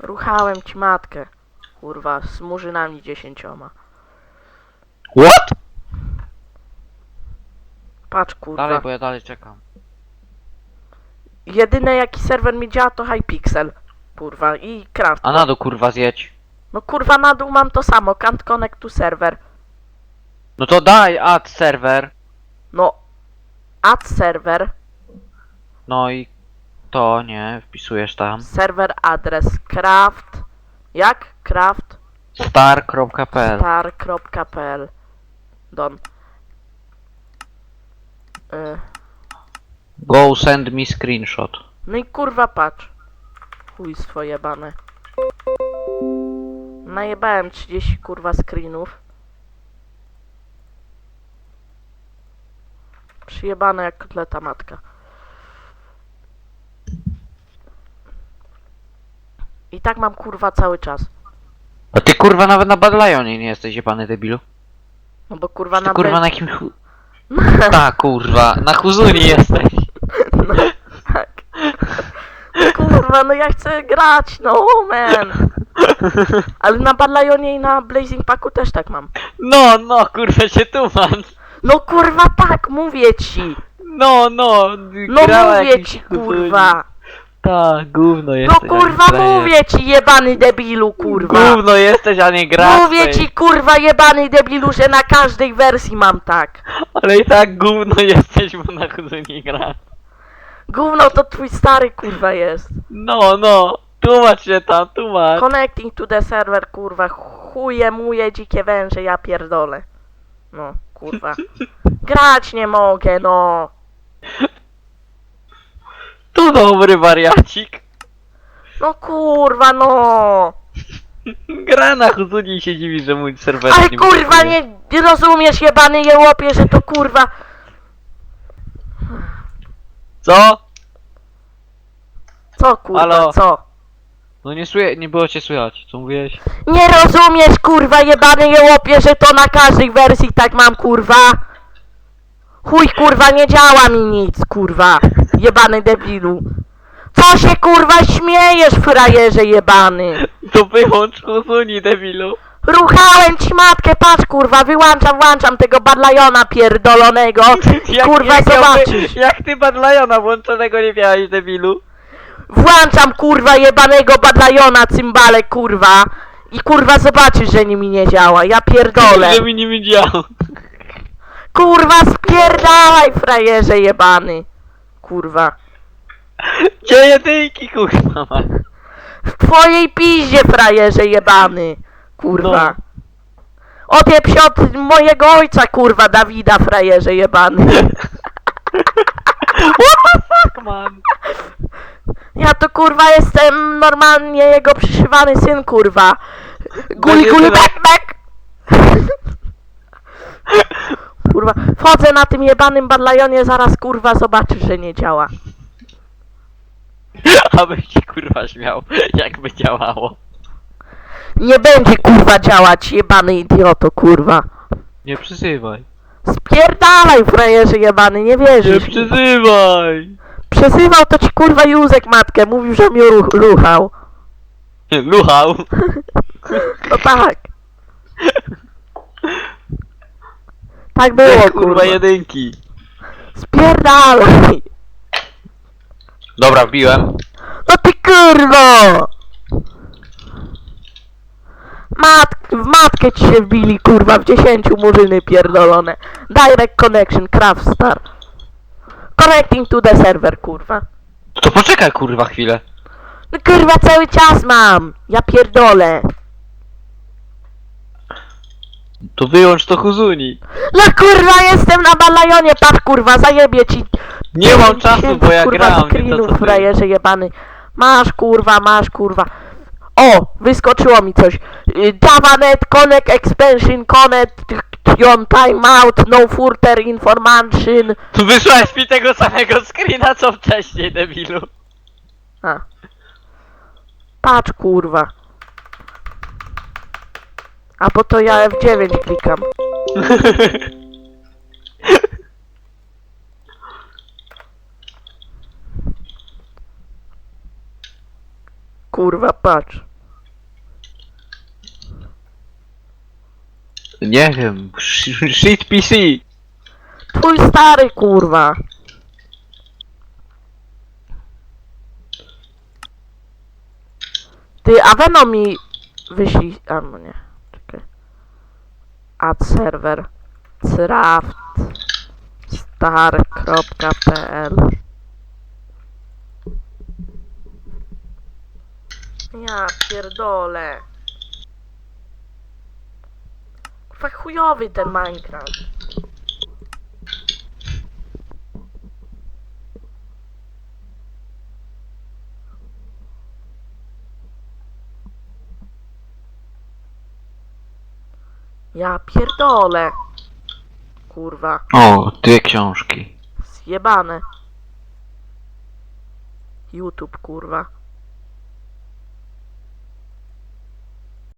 Ruchałem ci matkę. Kurwa, z murzynami dziesięcioma. What? Patrz kurwa. Dalej, bo ja dalej czekam. Jedyne jaki serwer mi działa to Hypixel. Kurwa i Craft. A na dół kurwa zjedź. No kurwa na dół mam to samo. Can't connect to server. No to daj add serwer. No. Add server. No i to nie, wpisujesz tam. Serwer adres craft. Jak? Craft star.pl star.pl Don. Y, Go send me screenshot. No i kurwa patrz. Chuj swoje bane. Najebałem 30 kurwa screenów. Przyjebane jak kotleta matka. I tak mam kurwa cały czas. A ty kurwa nawet na Bad Lionie nie jesteś jebany debilu. No bo kurwa Ty na kurwa na jakim chu... Ta kurwa, na Huzuni jesteś. No, tak. Kurwa, no ja chcę grać, no man. Ale na Badlajonie i na Blazing Packu też tak mam. No, no, kurwa się tuman. No kurwa tak, mówię ci. No, no, No grała mówię jakiś ci kurwa. Tak, gówno No jesteś. kurwa a nie frajer. mówię ci jebany debilu kurwa. Gówno jesteś, a nie grasz. Mówię ci kurwa jebany debilu, że na każdej wersji mam tak. Ale i tak gówno jesteś, bo na Huzuni gra. Gówno to twój stary kurwa jest. No, no, tłumacz się tam, tłumacz. Connecting to the server kurwa. Chuje muje dzikie węże, ja pierdolę. No kurwa. Grać nie mogę, no. Tu dobry wariacik. No kurwa, no! Gra na Huzuni i się dziwi, że mój serwer Ale nie kurwa nie nie rozumiesz jebany jełopie, że to kurwa... Co? Co kurwa, Halo? co? No nie słyszę, nie było cię słychać, co mówiłeś? Nie rozumiesz kurwa jebany jełopie, że to na każdej wersji tak mam kurwa? Chuj kurwa, nie działa mi nic kurwa, jebany debilu. Co się kurwa śmiejesz frajerze jebany? To wyłącz Huzuni, debilu. Ruchałem ci matkę, patrz kurwa, wyłączam, włączam tego badlajona pierdolonego. Kurwa, miałby- zobaczysz. Jak ty Bad Liona włączonego nie miałeś, debilu? Włączam kurwa jebanego badlajona cymbale kurwa i kurwa zobaczysz, że mi nie działa. Ja pierdolę. Że mi nie widział. Kurwa spierdalaj frajerze jebany. Kurwa. Gdzie jedynki, kurwa, ma. W twojej piździe frajerze jebany. Kurwa. Odjeb się od mojego ojca kurwa Dawida frajerze jebany. Fuck, man. Ja to kurwa jestem normalnie jego przyszywany syn kurwa. Guli Będzie guli tyle. bek bek. Kurwa, wchodzę na tym jebanym badlajonie, zaraz kurwa zobaczysz, że nie działa. Abym ci kurwa śmiał, jakby działało. Nie będzie kurwa działać, jebany idioto kurwa. Nie przyzywaj. Spierdalaj frajerze jebany, nie Nie wierzysz. przyzywaj. Przezywał to ci kurwa Józek matkę, mówił, że mnie ruch, ruchał. Luchał. No tak. Tak było kurwa kurwa. jedynki. Spierdalaj. Dobra, wbiłem. No ty kurwo! Mat w matkę ci się wbili, kurwa, w dziesięciu murzyny pierdolone. Direct connection, craft star. Connecting to the server, kurwa. To poczekaj kurwa chwilę. No kurwa, cały czas mam! Ja pierdolę. To wyłącz to Huzuni. No kurwa, jestem na balajonie, patrz kurwa, zajebie ci. Nie mam 10 czasu, bo ja kurwa, gram, nie to screenów, co ty. frajerze jebany. Masz kurwa, masz kurwa. O, wyskoczyło mi coś. Y, JavaNet, Connect Expansion, Connect, on timeout, no further information. Tu wysłałeś mi tego samego screena co wcześniej, debilu. A. Patrz kurwa. A bo to ja F9 klikam. Kurwa, patrz. Nie wiem. Shit PC. Twój stary, kurwa. Ty, a Venom mi wyślij... A, no nie. Add server. Craft. Star.pl Ja pierdolę. Kurwa chujowy ten Minecraft. Ja pierdolę. Kurwa, O, dwie książki. zjebane. YouTube, kurwa.